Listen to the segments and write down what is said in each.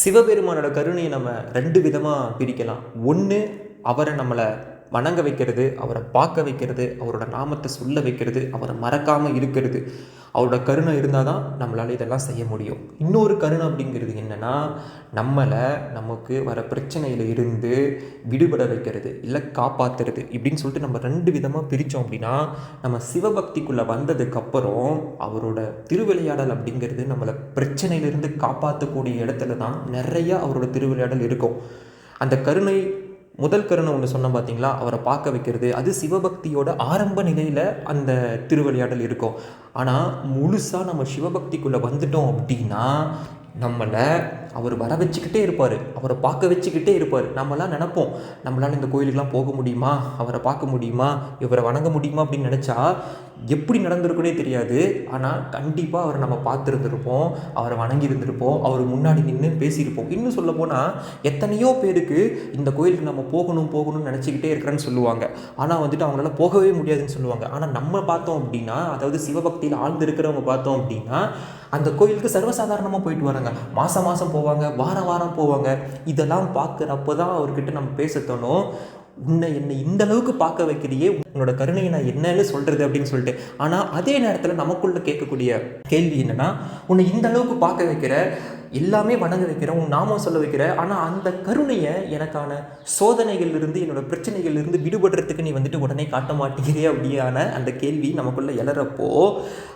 சிவபெருமானோட கருணையை நம்ம ரெண்டு விதமாக பிரிக்கலாம். ஒன்று அவரை நம்மளை வணங்க வைக்கிறது அவரை பார்க்க வைக்கிறது அவரோட நாமத்தை சொல்ல வைக்கிறது அவரை மறக்காமல் இருக்கிறது. அவரோட கருணை இருந்தால் தான் நம்மளால் இதெல்லாம் செய்ய முடியும். இன்னொரு கருணை அப்படிங்கிறது என்னென்னா நம்மளை நமக்கு வர பிரச்சனையில் இருந்து விடுபட வைக்கிறது இல்லை காப்பாற்றுறது இப்படின்னு சொல்லிட்டு நம்ம ரெண்டு விதமாக பிரித்தோம் அப்படின்னா நம்ம சிவபக்திக்குள்ளே வந்ததுக்கப்புறம் அவரோட திருவிளையாடல் அப்படிங்கிறது நம்மளை பிரச்சனையிலிருந்து காப்பாற்றக்கூடிய இடத்துல தான் நிறைய அவரோட திருவிளையாடல் இருக்கும். அந்த கருணை முதல் கருணை ஒன்று சொன்னோம் பார்த்தீங்களா அவரை பார்க்க வைக்கிறது. அது சிவபக்தியோட ஆரம்ப நிலையில் அந்த திருவிளையாடல் இருக்கும். ஆனால் முழுசாக நம்ம சிவபக்திக்குள்ளே வந்துட்டோம் அப்படின்னா நம்மளை அவர் வர வச்சுக்கிட்டே இருப்பார். அவரை பார்க்க வச்சுக்கிட்டே இருப்பார். நம்மளாம் நினப்போம் நம்மளால் இந்த கோயிலுக்கெலாம் போக முடியுமா? அவரை பார்க்க முடியுமா? இவரை வணங்க முடியுமா அப்படின்னு நினச்சா எப்படி நடந்திருக்குனே தெரியாது. ஆனால் கண்டிப்பாக அவரை நம்ம பார்த்துருந்துருப்போம் அவரை வணங்கி இருந்திருப்போம் அவர் முன்னாடி நின்று பேசியிருப்போம். இன்னும் சொல்ல போனால் எத்தனையோ பேருக்கு இந்த கோயிலுக்கு நம்ம போகணும் போகணும்னு நினச்சிக்கிட்டே இருக்கிறேன்னு சொல்லுவாங்க. ஆனால் வந்துட்டு அவங்களால போகவே முடியாதுன்னு சொல்லுவாங்க. ஆனால் நம்ம பார்த்தோம் அப்படின்னா அதாவது சிவபக்தியில் ஆழ்ந்து இருக்கிறவங்க பார்த்தோம் அப்படின்னா அந்த கோயிலுக்கு சர்வசாதாரணமாக போயிட்டு வராங்க. மாதம் மாதம் போவாங்க வாரம் வாரம் போவாங்க. இதெல்லாம் பார்க்குறப்ப தான் அவர்கிட்ட நம்ம பேச தோணும் உன்னை என்னை இந்த அளவுக்கு பார்க்க வைக்கிறியே உன்னோட கருணையை நான் என்னன்னு சொல்கிறது அப்படின்னு சொல்லிட்டு. ஆனால் அதே நேரத்தில் நமக்குள்ள கேட்கக்கூடிய கேள்வி என்னென்னா உன்னை இந்த அளவுக்கு பார்க்க வைக்கிற எல்லாமே வணங்க வைக்கிற உன் நாமம் சொல்ல வைக்கிற ஆனால் அந்த கருணையை எனக்கான சோதனைகள் இருந்து என்னோட பிரச்சனைகள் இருந்து விடுபடுறதுக்கு நீ வந்துட்டு உடனே காட்ட மாட்டேங்கிறே அப்படியான அந்த கேள்வி நமக்குள்ள எழறப்போ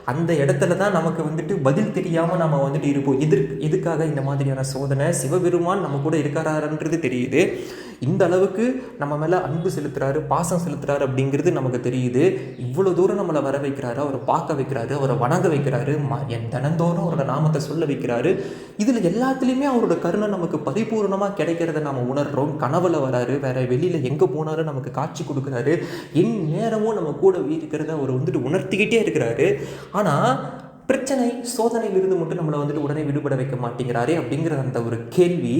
அந்த இடத்துல தான் நமக்கு வந்துட்டு பதில் தெரியாமல் நம்ம வந்துட்டு இருப்போம். எதிர் எதுக்காக இந்த மாதிரியான சோதனை? சிவபெருமான் நம்ம கூட இருக்காரான்றது தெரியுது. இந்த அளவுக்கு நம்ம மேலே அன்பு செலுத்துறாரு பாசம் செலுத்துறாரு அப்படிங்கிறது நமக்கு தெரியுது. இவ்வளோ தூரம் நம்மளை வர வைக்கிறாரு அவரை பார்க்க வைக்கிறாரு அவரை வணங்க வைக்கிறாரு ம என் தினந்தோறும் அவரோட நாமத்தை சொல்ல வைக்கிறாரு. இதில் எல்லாத்துலேயுமே அவரோட கருணை நமக்கு பரிபூர்ணமாக கிடைக்கிறத நம்ம உணர்கிறோம் கனவுல வராரு வேற வெளியில் எங்கே போனாலும் நமக்கு காட்சி கொடுக்குறாரு. என் நேரமும் நம்ம கூட இருக்கிறத அவர் வந்துட்டு உணர்த்திக்கிட்டே இருக்கிறாரு. ஆனால் பிரச்சனை சோதனையிலிருந்து மட்டும் நம்மளை வந்துட்டு உடனே விடுபட வைக்க மாட்டேங்கிறாரே அப்படிங்கிற அந்த ஒரு கேள்வி.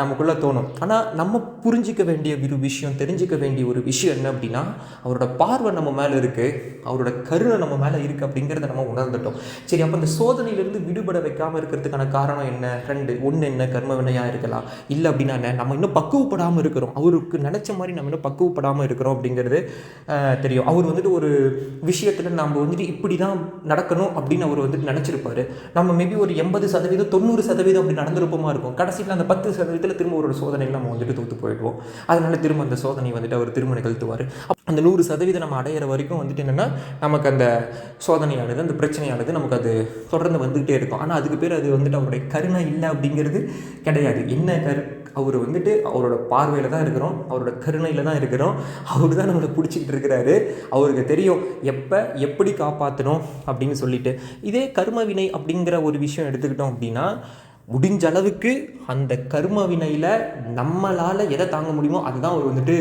நமக்குள்ளே தோணும். ஆனால் நம்ம புரிஞ்சிக்க வேண்டிய ஒரு விஷயம் தெரிஞ்சிக்க வேண்டிய ஒரு விஷயம் என்ன அப்படின்னா அவரோட பார்வை நம்ம மேலே இருக்குது அவரோட கருணை நம்ம மேலே இருக்குது அப்படிங்கிறத நம்ம உணர்ந்துட்டோம். சரி அப்போ இந்த சோதனையிலேருந்து விடுபட வைக்காமல் இருக்கிறதுக்கான காரணம் என்ன? ரெண்டு ஒன்று என்ன? கர்ம வினையாக இருக்கலாம். இல்லை அப்படின்னா என்ன? நம்ம இன்னும் பக்குவப்படாமல் இருக்கிறோம். அவருக்கு நினச்ச மாதிரி நம்ம இன்னும் பக்குவப்படாமல் இருக்கிறோம் அப்படிங்கிறது தெரியும். அவர் வந்துட்டு ஒரு விஷயத்தில் நம்ம வந்துட்டு இப்படி தான் நடக்கணும் அப்படின்னு அவர் வந்துட்டு நினச்சிருப்பார். நம்ம மேபி ஒரு எண்பது சதவீதம் தொண்ணூறு சதவீதம் அப்படி நடந்திருப்போமா இருக்கும். கடைசியில் அந்த பத்து சதவீதத்தில் திரும்ப ஒரு சோதனையில் நம்ம வந்துட்டு தோற்று போயிடுவோம். அதனால திரும்ப அந்த சோதனை வந்துட்டு அவர் திரும்ப நிகழ்த்துவார். அந்த நூறு சதவீதம் நம்ம அடையிற வரைக்கும் வந்துட்டு என்னென்னா நமக்கு அந்த சோதனையானது அந்த பிரச்சனையானது நமக்கு அது தொடர்ந்து வந்துகிட்டே இருக்கும். ஆனால் அதுக்கு பேர் அது வந்துட்டு அவருடைய கருணை இல்லை அப்படிங்கிறது கிடையாது. என்ன கரு அவர் வந்துட்டு அவரோட பார்வையில் தான் இருக்கிறோம். அவரோட கருணையில் தான் இருக்கிறோம். அவர் தான் நம்மளை பிடிச்சிக்கிட்டு இருக்கிறாரு. அவருக்கு தெரியும் எப்போ எப்படி காப்பாற்றணும் அப்படின்னு சொல்லிட்டு. இதே கர்மவினை அப்படிங்கிற ஒரு விஷயம் எடுத்துக்கிட்டோம் அப்படின்னா முடிஞ்ச அளவுக்கு அந்த கர்ம வினையில் நம்மளால் எதை தாங்க முடியுமோ அதுதான் அவர் வந்துட்டு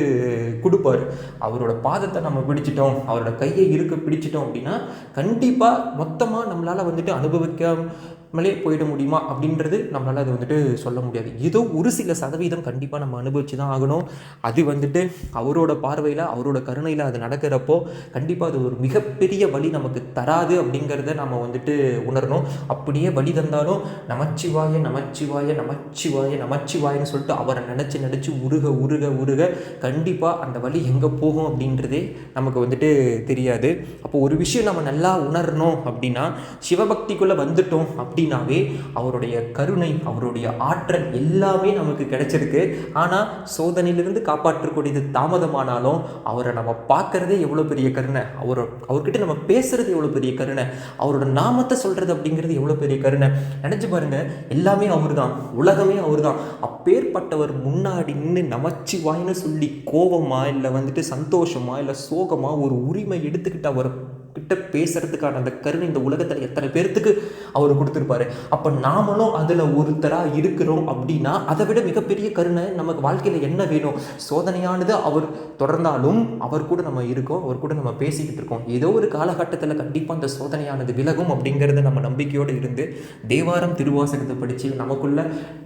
கொடுப்பார். அவரோட பாதத்தை நம்ம பிடிச்சிட்டோம் அவரோட கையை இருக்க பிடிச்சிட்டோம் அப்படின்னா கண்டிப்பாக மொத்தமாக நம்மளால் வந்துட்டு அனுபவிக்காமலே போயிட முடியுமா அப்படின்றது நம்மளால் அது வந்துட்டு சொல்ல முடியாது. ஏதோ ஒரு சில சதவீதம் கண்டிப்பாக நம்ம அனுபவிச்சு தான் ஆகணும். அது வந்துட்டு அவரோட பார்வையில் அவரோட கருணையில் அது நடக்கிறப்போ கண்டிப்பாக அது ஒரு மிகப்பெரிய வழி நமக்கு தராது அப்படிங்கிறத நம்ம வந்துட்டு உணரணும். அப்படியே வழி தந்தாலும் நமச்சிவாய நமச்சிவாய நமச்சிவாய நமச்சிவாயன்னு சொல்லிட்டு அவரை நினச்சி நினச்சி உருக உருக உருக கண்டிப்பாக அந்த வழி எங்கே போகும் அப்படின்றதே நமக்கு வந்துட்டு தெரியாது. அப்போ ஒரு விஷயம் நம்ம நல்லா உணரணும் அப்படின்னா சிவபக்திக்குள்ளே வந்துட்டோம் அப்படின்னாவே அவருடைய கருணை அவருடைய ஆற்றல் எல்லாமே நமக்கு கிடைச்சிருக்கு. ஆனால் சோதனையிலிருந்து காப்பாற்றக்கூடியது தாமதமானாலும் அவரை நம்ம பார்க்குறதே எவ்வளோ பெரிய கருணை? அவர் அவர்கிட்ட நம்ம பேசுறது எவ்வளோ பெரிய கருணை? அவரோட நாமத்தை சொல்கிறது அப்படிங்கிறது எவ்வளோ பெரிய கருணை? நினச்சி பாருங்கள் எல்லாமே அவர் தான் உலகமே அவர் தான் அப்பேற்பட்டவர் முன்னாடி நின்று நமச்சிவாயின்னு சொல்லி கோபமா இல்லை வந்துட்டு சந்தோஷமா இல்லை சோகமா ஒரு உரிமை எடுத்துக்கிட்டு அவரை கிட்ட பேசுறதுக்கான அந்த கருணை இந்த உலகத்தில் எத்தனை பேர்த்துக்கு அவர் கொடுத்துருப்பாரு? அப்போ நாமளும் அதில் ஒருத்தராக இருக்கிறோம் அப்படின்னா அதை விட மிகப்பெரிய கருணை நமக்கு வாழ்க்கையில் என்ன வேணும்? சோதனையானது அவர் தொடர்ந்தாலும் அவர் கூட நம்ம இருக்கோம் அவர் கூட நம்ம பேசிக்கிட்டு இருக்கோம். ஏதோ ஒரு காலகட்டத்தில் கண்டிப்பாக அந்த சோதனையானது விலகும் அப்படிங்கிறத நம்ம நம்பிக்கையோடு இருந்து தேவாரம் திருவாசகத்தை படித்து நமக்குள்ள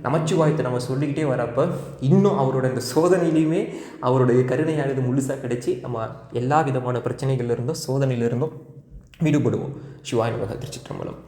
நமச்சிவாயத்தை நம்ம சொல்லிக்கிட்டே வரப்போ இன்னும் அவரோட இந்த சோதனையிலையுமே அவருடைய கருணையானது முழுசாக கிடைச்சி நம்ம எல்லா விதமான பிரச்சனைகள்லேருந்தும் சோதனையிலிருந்தும் விடுபடுவோம். சிவாய் நமக திருச்சிற்றம்பலம்.